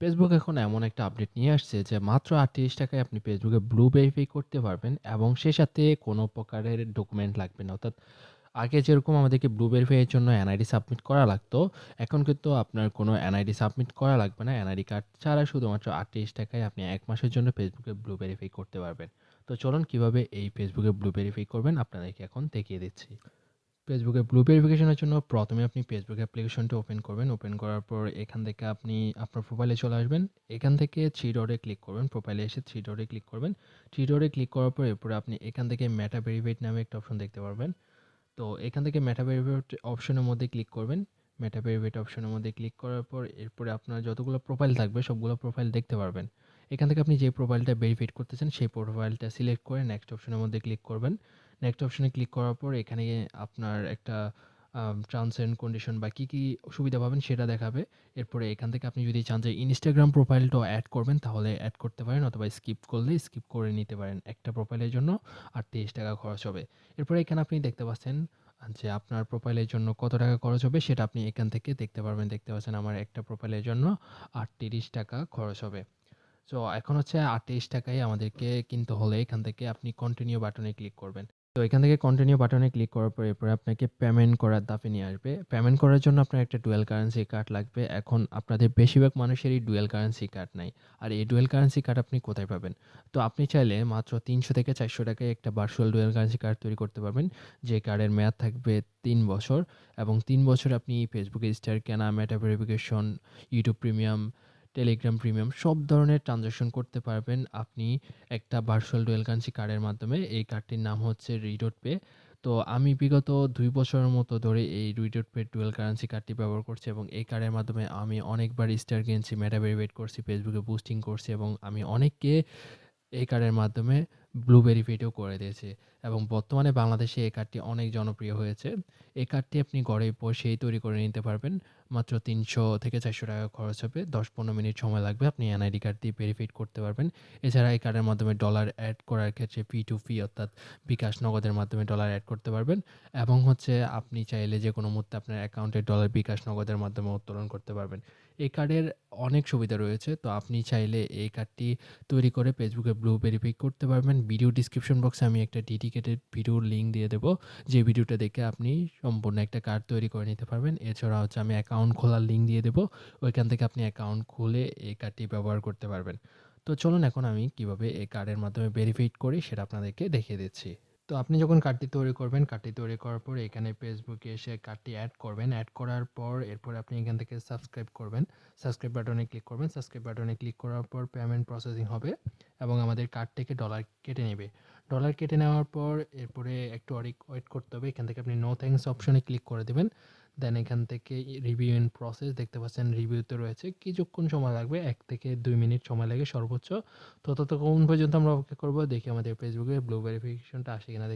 Facebook এখন এমন একটা আপডেট নিয়ে আসছে যে মাত্র ৳৩৮ টাকায় আপনি ফেসবুকে ব্লু ভেরিফাই করতে পারবেন এবং সে সাথে কোনো প্রকারের ডকুমেন্ট লাগবে না। অর্থাৎ আগে যেরকম আমাদেরকে ব্লু ভেরিফাই এর জন্য এনআইডি সাবমিট করা লাগতো, এখন কিন্তু আপনার কোনো এনআইডি সাবমিট করা লাগবে না। এনআইডি কার্ড ছাড়া শুধুমাত্র ৳৩৮ টাকায় আপনি এক মাসের জন্য ফেসবুকে ব্লু ভেরিফাই করতে পারবেন। তো চলুন কীভাবে এই ফেসবুকে ব্লু ভেরিফাই করবেন আপনাদেরকে এখন দেখিয়ে দিচ্ছি। ফেসবুকে ব্লু ভেরিফিকেশনের জন্য প্রথমে আপনি ফেসবুক অ্যাপ্লিকেশনটি ওপেন করবেন। ওপেন করার পর এখান থেকে আপনি আপনার প্রোফাইলে চলে আসবেন। এখান থেকে থ্রি ডটে ক্লিক করবেন। প্রোফাইলে এসে থ্রি ডটে ক্লিক করবেন। থ্রি ডটে ক্লিক করার পর এরপরে আপনি এখান থেকে মেটা ভেরিফাইড নামে একটা অপশন দেখতে পারবেন। তো এখান থেকে মেটা ভেরিফাইড অপশনের মধ্যে ক্লিক করবেন। মেটা ভেরিফাইড অপশনের মধ্যে ক্লিক করার পর এরপরে আপনার যতগুলো প্রোফাইল থাকবে সবগুলো প্রোফাইল দেখতে পারবেন। এখান থেকে আপনি যে প্রোফাইলটা ভেরিফাইড করতেছেন সেই প্রোফাইলটা সিলেক্ট করে নেক্সট অপশনের মধ্যে ক্লিক করবেন। নেক্সট অপশনে ক্লিক করার পর এখানে আপনার একটা টার্মস অ্যান্ড কন্ডিশন বা কী, কী সুবিধা পাবেন সেটা দেখাবে। এরপরে এখান থেকে আপনি যদি চান যে ইনস্টাগ্রাম প্রোফাইলটাও অ্যাড করবেন তাহলে অ্যাড করতে পারেন অথবা স্কিপ করলে স্কিপ করে নিতে পারেন। একটা প্রোফাইলের জন্য ৳৩৮ টাকা খরচ হবে। এরপরে এখানে আপনি দেখতে পাচ্ছেন যে আপনার প্রোফাইলের জন্য কত টাকা খরচ হবে সেটা আপনি এখান থেকে দেখতে পারবেন। দেখতে পাচ্ছেন আমার একটা প্রোফাইলের জন্য ৳৩৮ টাকা খরচ হবে। সো এখন হচ্ছে ৳৩৮ টাকায় আমাদেরকে কিনতে হলে এখান থেকে আপনি কন্টিনিউ বাটনে ক্লিক করবেন। তো এখান থেকে কন্টিনিউ বাটনে ক্লিক করার পর এরপরে আপনাকে পেমেন্ট করার ধাপে নিয়ে আসবে। পেমেন্ট করার জন্য আপনার একটা ডুয়েল কারেন্সি কার্ড লাগবে। এখন আপনাদের বেশিরভাগ মানুষেরই ডুয়েল কারেন্সি কার্ড নাই। আর এই ডুয়েল কারেন্সি কার্ড আপনি কোথায় পাবেন? তো আপনি চাইলে মাত্র তিনশো থেকে চারশো টাকায় একটা ভার্চুয়াল ডুয়েল কারেন্সি কার্ড তৈরি করতে পারবেন। যে কার্ডের মেয়াদ থাকবে তিন বছর এবং তিন বছর আপনি ফেসবুকে স্টার কেনা, Meta verification, YouTube premium, Telegram premium সব ধরনের ট্রানজ্যাকশন করতে পারবেন আপনি একটা ভার্চুয়াল ডুয়েল কারেন্সি কার্ডের মাধ্যমে। এই কার্ডটির নাম হচ্ছে রিডট পে। তো আমি বিগত দুই বছরের মতো ধরে এই রিডট পে ডুয়াল কারেন্সি কার্ডটি ব্যবহার করছি এবং এই কার্ডের মাধ্যমে আমি অনেকবার স্টার কিনছি, মেটা ভেরিফাইড করছি, ফেসবুকে বুস্টিং করছি এবং আমি অনেককে এই কার্ডের মাধ্যমে ব্লু ভেরিফাইডও করে দিয়েছে এবং বর্তমানে বাংলাদেশে এই কার্ডটি অনেক জনপ্রিয় হয়েছে। এই কার্ডটি আপনি ঘরে বসেই তৈরি করে নিতে পারবেন। মাত্র তিনশো থেকে চারশো টাকা খরচ হবে। দশ পনেরো মিনিট সময় লাগবে। আপনি এনআইডি কার্ড দিয়ে ভেরিফাইড করতে পারবেন। এছাড়া এই কার্ডের মাধ্যমে ডলার অ্যাড করার ক্ষেত্রে পি2পি অর্থাৎ বিকাশ নগদের মাধ্যমে ডলার অ্যাড করতে পারবেন এবং হচ্ছে আপনি চাইলে যে কোনো মুহূর্তে আপনার অ্যাকাউন্টে ডলার বিকাশ নগদের মাধ্যমে উত্তোলন করতে পারবেন। এই কার্ডের অনেক সুবিধা রয়েছে। তো আপনি চাইলে এই কার্ডটি তৈরি করে ফেসবুকে ব্লু ভেরিফাই করতে পারবেন। ভিডিও ডিসক্রিপশন বক্সে আমি একটা ডেডিকেটেড ভিডিওর লিঙ্ক দিয়ে দেবো। যে ভিডিওটা দেখে আপনি সম্পূর্ণ একটা কার্ড তৈরি করে নিতে পারবেন। এছাড়া হচ্ছে আমি অ্যাকাউন্ট খোলার লিঙ্ক দিয়ে দেবো। ওইখান থেকে আপনি অ্যাকাউন্ট খুলে এই কার্ডটি ব্যবহার করতে পারবেন। তো চলুন এখন আমি কীভাবে এই কার্ডের মাধ্যমে ভেরিফাইড করি সেটা আপনাদেরকে দেখিয়ে দিচ্ছি। তো আপনি যখন কার্ডটি তৈরি করবেন, কার্ডটি তৈরি করার পর এখানে ফেসবুকে এসে কার্ডটি অ্যাড করবেন। অ্যাড করার পর এরপর আপনি এখান থেকে সাবস্ক্রাইব করবেন। সাবস্ক্রাইব বাটনে ক্লিক করবেন। সাবস্ক্রাইব বাটনে ক্লিক করার পর পেমেন্ট প্রসেসিং হবে এবং আমাদের কার্ড থেকে ডলার কেটে নেবে। ডলার কেটে নেওয়ার পর এরপরে একটু অরিক ওয়েট করতে হবে। এখান থেকে আপনি নো থ্যাংকস অপশনে ক্লিক করে দিবেন। দেন এখান থেকে রিভিউ ইন প্রসেস দেখতে পাচ্ছেন রিভিউতে রয়েছে। কিছুক্ষণ সময় লাগবে, এক থেকে দুই মিনিট সময় লাগে সর্বোচ্চ। তো ততক্ষণ পর্যন্ত আমরা অপেক্ষা করব, দেখি আমাদের ফেসবুকে ব্লু ভেরিফিকেশনটা আসে কিনা